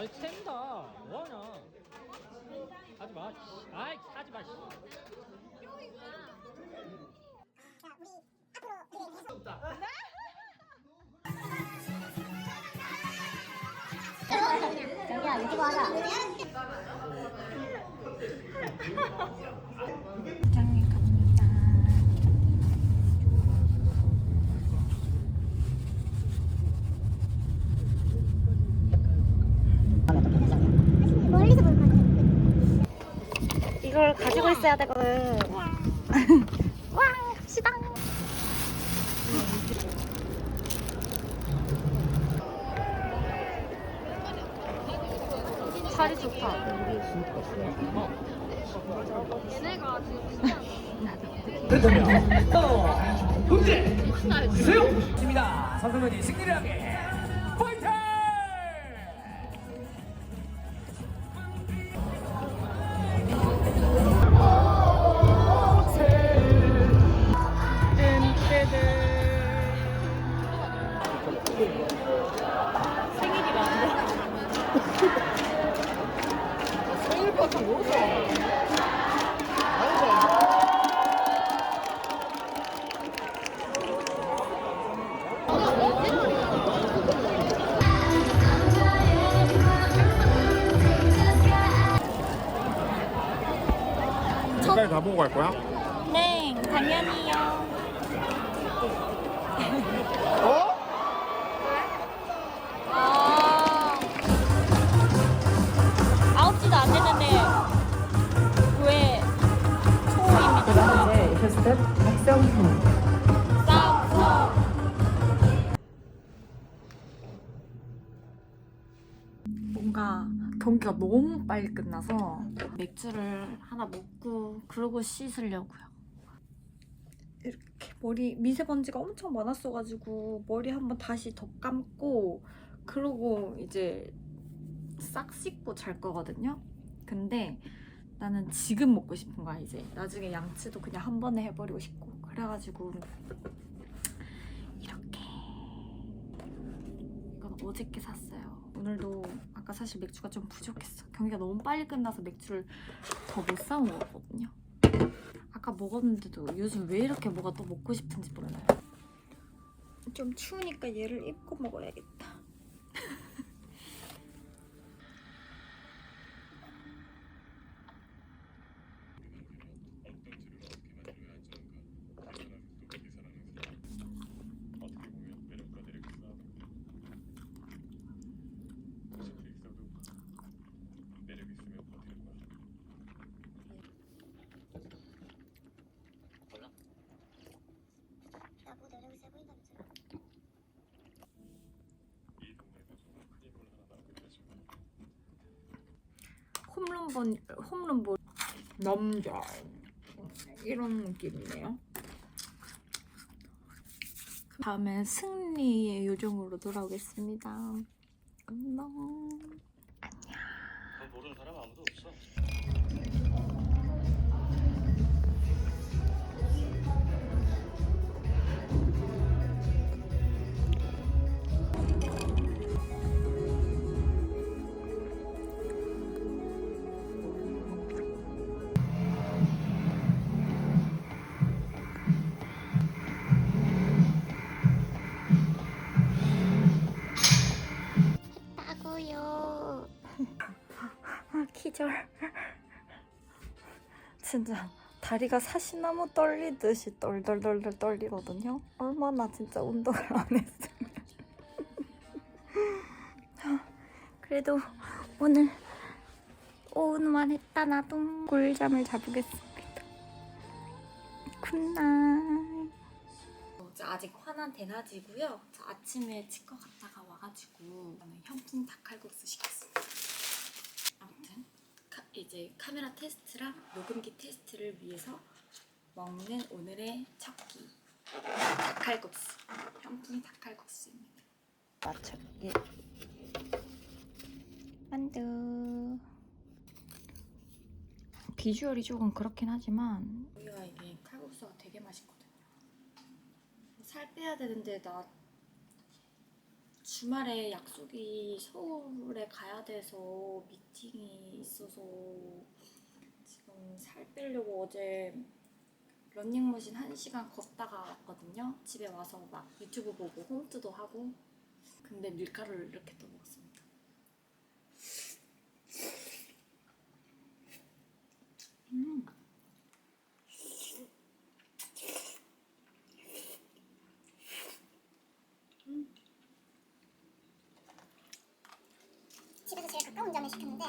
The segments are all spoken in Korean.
아이 샌다. 뭐하냐? 하지마 아이 하지마 자기야 이거 하자. 장에 갑니다. 멀리서 볼 거야. 가지고 있어야 되거든. 왕 갑시다. 살이 좋다. 문제 주세요. 입니다. 선수분이 승리를 하게 가까이 가보고 갈 거야? 너무 빨리 끝나서 맥주를 하나 먹고 그러고 씻으려고요. 이렇게 머리 미세먼지가 엄청 많았어가지고 머리 한번 다시 더 감고 그러고 이제 싹 씻고 잘 거거든요. 근데 나는 지금 먹고 싶은 거야 이제 나중에 양치도 그냥 한 번에 해버리고 싶고 그래가지고 이렇게 이건 어저께 샀어요. 오늘도 아까 사실 맥주가 좀 부족했어. 경기가 너무 빨리 끝나서 맥주를 더 못 사 먹었거든요. 아까 먹었는데도 요즘 왜 이렇게 뭐가 또 먹고 싶은지 몰라요. 좀 추우니까 얘를 입고 먹어야겠다. 나보고 내력이 세 보인다면서요? 홈런볼 홈런볼 남자 이런 느낌이네요. 다음엔 승리의 요정으로 돌아오겠습니다. 안녕. 모르는 사람 아무도 없어 아 기절. 진짜 다리가 사시나무 떨리듯이 떨덜덜덜 떨리거든요. 얼마나 진짜 운동을 안 했으면. 그래도 오늘 오늘만 했다 나도 꿀잠을 자보겠습니다. 굿나잇. 아직 화난 대낮이고요. 저 아침에 치과 갔다가 와가지고 저는 현풍 닭칼국수 카- 이제 카메라 테스트랑 녹음기 테스트를 위해서 먹는 오늘의 첫 끼. 닭칼국수. 현풍 닭칼국수입니다. 맞춰. 예. 만두. 비주얼이 조금 그렇긴 하지만 우리가 이게 칼국수가 되게 맛있거든요. 살 빼야 되는데 나 주말에 약속이 서울에 가야 돼서 미팅이 있어서 지금 살 빼려고 어제 런닝머신 1시간 걷다가 왔거든요. 집에 와서 막 유튜브 보고 홈트도 하고 근데 밀가루를 이렇게 또 먹습니다. 음. 집에서 제일 가까운 점을 시켰는데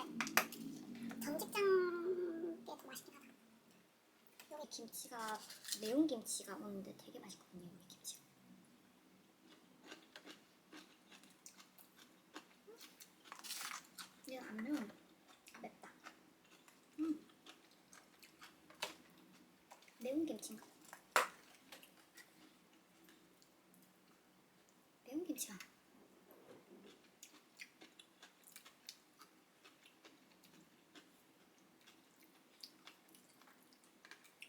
전직장 게 더 맛있긴 하다. 여기 김치가 매운 김치가 오는데 되게 맛있거든요. 여기 김치가. 이거 안 매운 맵다. 음. 매운 김치인가? 매운 김치가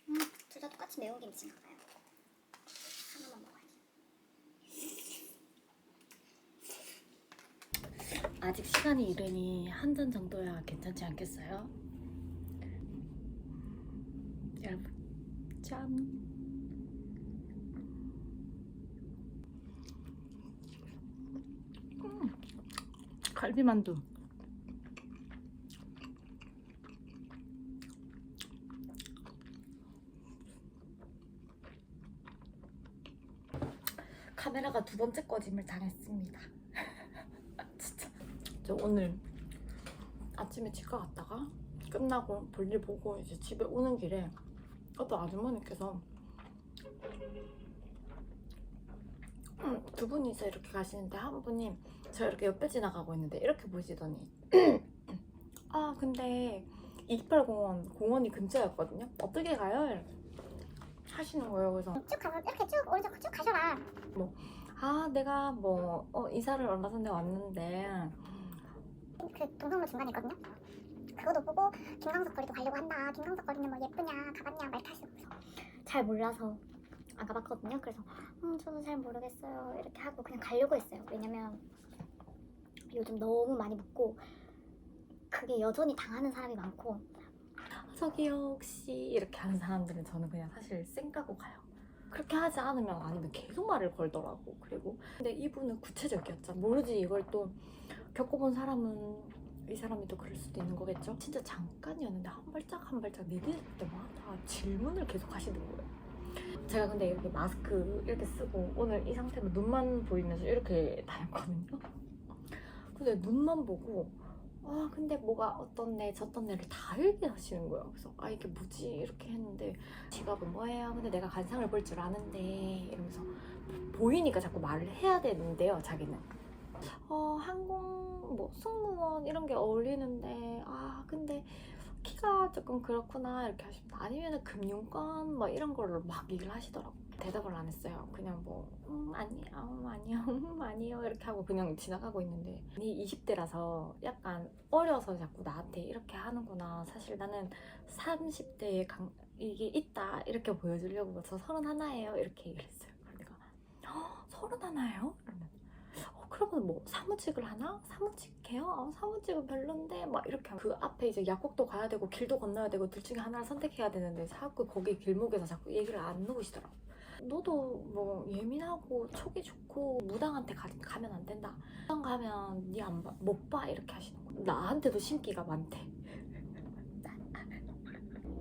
음, 둘 다 똑같이 매운 김치인가 봐요. 하나만 먹어야지. 아직 시간이 이르니 한 잔 정도야 괜찮지 않겠어요? 여러분 짠 음, 갈비만두 카메라가 두 번째 꺼짐을 당했습니다 진짜 저 오늘 아침에 치과 갔다가 끝나고 볼일 보고 이제 집에 오는 길에 어떤 아주머니께서 음, 두 분이서 이렇게 가시는데 한 분이 저 이렇게 옆에 지나가고 있는데 이렇게 보시더니 아 근데 28공원 공원이 근처였거든요 어떻게 가요? 이렇게 하시는 거예요 그래서 쭉 가서 이렇게 쭉 오른쪽 쭉 가셔라. 아 내가 뭐 어, 이사를 얼마 전에 왔는데 그 동성로 중간에 있거든요. 그거도 보고 김광석 거리도 가려고 한다. 김광석 거리는 뭐 예쁘냐, 가봤냐, 말 타시고 잘 몰라서 안 가봤거든요. 그래서 음 저도 잘 모르겠어요. 이렇게 하고 그냥 가려고 했어요. 왜냐면 요즘 너무 많이 묻고 그게 여전히 당하는 사람이 많고 저기요 혹시 이렇게 하는 사람들은 저는 그냥 사실 쌩까고 가요 그렇게 하지 않으면 아니면 계속 말을 걸더라고 그리고. 근데 이분은 구체적이었죠 모르지 이걸 또 겪어본 사람은 이 사람이 또 그럴 수도 있는 거겠죠? 진짜 잠깐이었는데 한 발짝 한 발짝 내딛을 때마다 질문을 계속 하시는 거예요. 제가 근데 이렇게 마스크 이렇게 쓰고 오늘 이 상태로 눈만 보이면서 이렇게 다녔거든요. 근데 눈만 보고 아 근데 뭐가 어떤 애 저떤 애를 다 얘기하시는 거예요. 그래서 아 이게 뭐지? 이렇게 했는데 직업은 뭐예요? 근데 내가 관상을 볼 줄 아는데 이러면서 보이니까 자꾸 말을 해야 되는데요 자기는. 어 항공 뭐 승무원 이런 게 어울리는데 아 근데 키가 조금 그렇구나 이렇게 하십니다. 아니면은 금융권 뭐 이런 걸로 막 얘기를 하시더라고 대답을 안 했어요. 그냥 뭐 음, 아니요 음, 아니요 음, 아니요. 이렇게 하고 그냥 지나가고 있는데 이 20대라서 약간 어려서 자꾸 나한테 이렇게 하는구나. 사실 나는 30대에 강, 이게 있다. 이렇게 보여주려고 저 서른 하나예요. 이렇게 얘기를 했어요. 그러니까 서른 하나예요? 이러면 어, 그러면 뭐 사무직을 하나? 사무직해요? 어, 사무직은 별론데. 막 이렇게 그 앞에 이제 약국도 가야 되고 길도 건너야 되고 둘 중에 하나를 선택해야 되는데 자꾸 거기 길목에서 자꾸 얘기를 안 놓으시더라고 너도 뭐 예민하고 촉이 좋고 무당한테 가, 가면 안 된다 무당 가면 니 안 봐, 못 봐 이렇게 하시는 거야 나한테도 신기가 많대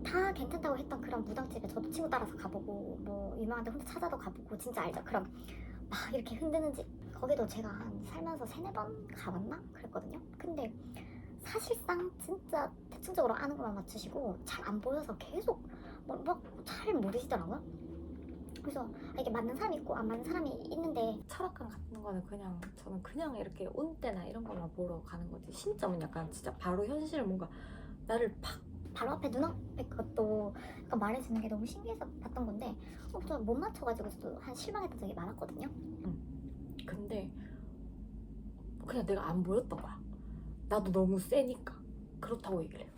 다 괜찮다고 했던 그런 무당집에 저도 친구 따라서 가보고 뭐 유명한 데 혼자 찾아도 가보고 진짜 알죠? 그럼 막 이렇게 흔드는지 거기도 제가 한 살면서 세네 번 가봤나? 그랬거든요. 근데 사실상 진짜 대충적으로 아는 것만 맞추시고 잘 안 보여서 계속 뭐막잘 모르시더라고요. 그래서 아, 이게 맞는 사람이 있고 안 맞는 사람이 있는데 철학관 같은 거는 그냥 저는 그냥 이렇게 온 때나 이런 것만 보러 가는 거지 신점은 약간 진짜 바로 현실을 뭔가 나를 팍 바로 앞에 눈앞에 그것도 약간 말해주는 게 너무 신기해서 봤던 건데 어, 저못 맞춰가지고 저도 한 실망했던 적이 많았거든요. 근데 그냥 내가 안 보였던 거야. 나도 너무 세니까 그렇다고 얘기를 해.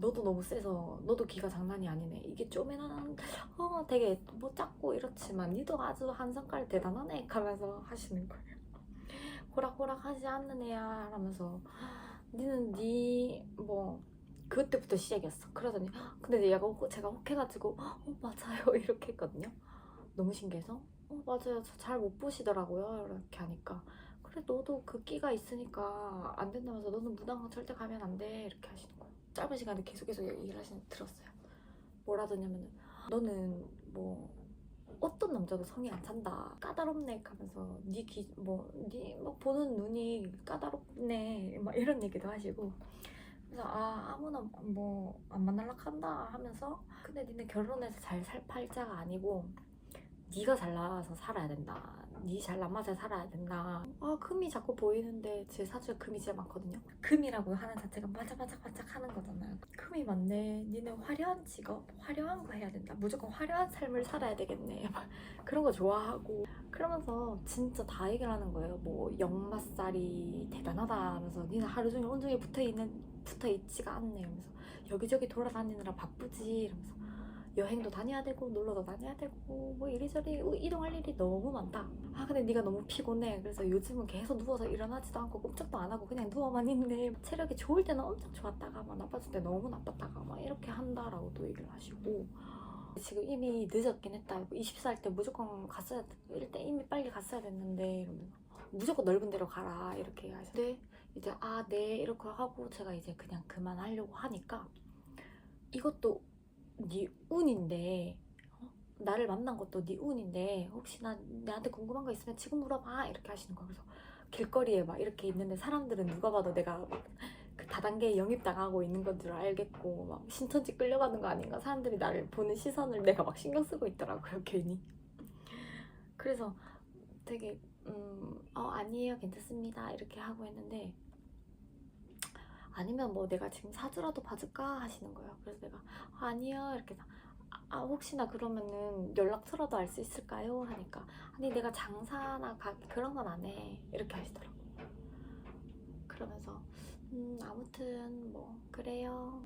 너도 너무 세서 너도 기가 장난이 아니네. 이게 쪼매난 어 되게 뭐 작고 이렇지만 니도 아주 한 성깔 대단하네 하면서 하시는 거예요. 호락호락 하지 않는 애야 하면서 니는 니뭐 그때부터 시작이었어. 그러더니 근데 얘가 혹- 제가 혹해가지고 어 맞아요. 이렇게 했거든요. 너무 신기해서 어 맞아요. 저잘못 보시더라고요. 이렇게 하니까. 그래 너도 그 끼가 있으니까 안 된다면서 너는 무당 절대 가면 안 돼. 이렇게 하시는 거예요 짧은 시간에 계속 계속 얘기를 하시는 들었어요. 뭐라 하더냐면은 너는 뭐 어떤 남자도 성이 안 찬다. 까다롭네. 하면서 니뭐니막 보는 눈이 까다롭네. 막 이런 얘기도 하시고. 그래서 아 아무나 뭐 안 만날라 한다. 하면서 근데 니는 결혼해서 잘 살 팔자가 아니고 네가 잘 나와서 살아야 된다 니 잘난 맛에 살아야 된다. 아 금이 자꾸 보이는데 제 사주에 금이 제일 많거든요. 금이라고 하는 자체가 반짝반짝반짝 하는 거잖아요. 금이 많네. 니는 화려한 직업 화려한 거 해야 된다. 무조건 화려한 삶을 살아야 되겠네. 막 그런 거 좋아하고. 그러면서 진짜 다 얘기를 하는 거예요. 뭐 역마살이 대단하다 하면서 니는 하루 종일 온종일 붙어 있는 붙어 있지가 않네 이러면서 여기저기 돌아다니느라 바쁘지 이러면서 여행도 다녀야 되고 놀러도 다녀야 되고 뭐 이리저리 이동할 일이 너무 많다. 아 근데 네가 너무 피곤해. 그래서 요즘은 계속 누워서 일어나지도 않고 꼼짝도 안 하고 그냥 누워만 있네 체력이 좋을 때는 엄청 좋았다가 막 나빠질 때 너무 나빴다가 막 이렇게 한다라고 또 얘기를 하시고. 지금 이미 늦었긴 했다. 20살 때 무조건 갔어야 일때 이미 빨리 갔어야 됐는데 이러면서 무조건 넓은 데로 가라 이렇게 하시는데 이제 아 네 이렇게 하고 제가 이제 그냥 그만하려고 하니까 이것도 네 운인데 어? 나를 만난 것도 네 운인데 혹시 나 나한테 궁금한 거 있으면 지금 물어봐! 이렇게 하시는 거예요. 그래서 길거리에 막 이렇게 있는데 사람들은 누가 봐도 내가 막그 다단계에 영입당하고 있는 건 줄 알겠고 막 신천지 끌려가는 거 아닌가? 사람들이 나를 보는 시선을 내가 막 신경 쓰고 있더라고요 괜히. 그래서 되게 음, 어 아니에요 괜찮습니다. 이렇게 하고 했는데 아니면 뭐 내가 지금 사주라도 봐줄까 하시는 거예요. 그래서 내가 아니요 이렇게 아, 아, 혹시나 그러면은 연락처라도 알 수 있을까요? 하니까 아니 내가 장사나 가게 그런 건 안 해 이렇게 하시더라고. 그러면서 음 아무튼 뭐 그래요.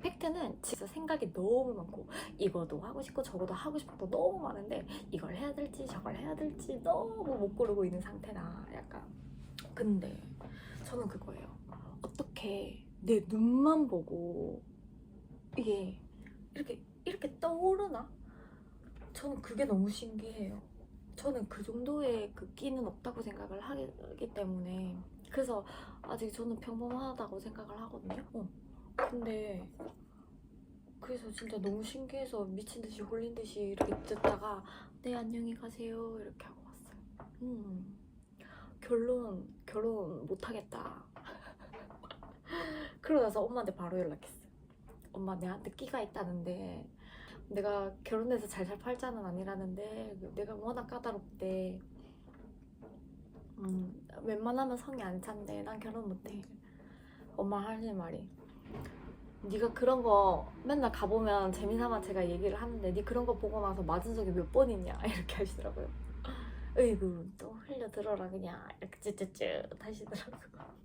팩트는 진짜 생각이 너무 많고 이거도 하고 싶고 저거도 하고 거 너무 많은데 이걸 해야 될지 저걸 해야 될지 너무 못 고르고 있는 상태나 약간 근데 저는 그거예요. 어떻게 내 눈만 보고 이게 이렇게 이렇게 떠오르나? 저는 그게 너무 신기해요. 저는 그 정도의 그 끼는 없다고 생각을 하기 때문에 그래서 아직 저는 평범하다고 생각을 하거든요. 어. 근데 그래서 진짜 너무 신기해서 미친 듯이 홀린 듯이 이렇게 듣다가 네 안녕히 가세요 이렇게 하고 왔어요. 음 결론 결혼 못 하겠다. 그러고 나서 엄마한테 바로 연락했어요. 엄마 내한테 끼가 있다는데 내가 결혼해서 잘살 팔자는 아니라는데 내가 워낙 까다롭대. 음, 웬만하면 성이 안 찬대. 난 결혼 못해. 엄마 하는 말이 네가 그런 거 맨날 가보면 재미삼아 제가 얘기를 하는데 네 그런 거 보고 나서 맞은 적이 몇 번 있냐 이렇게 하시더라고요. 으이구 또 흘려 들어라 그냥 이렇게 쯧쯧쯧 하시더라고요.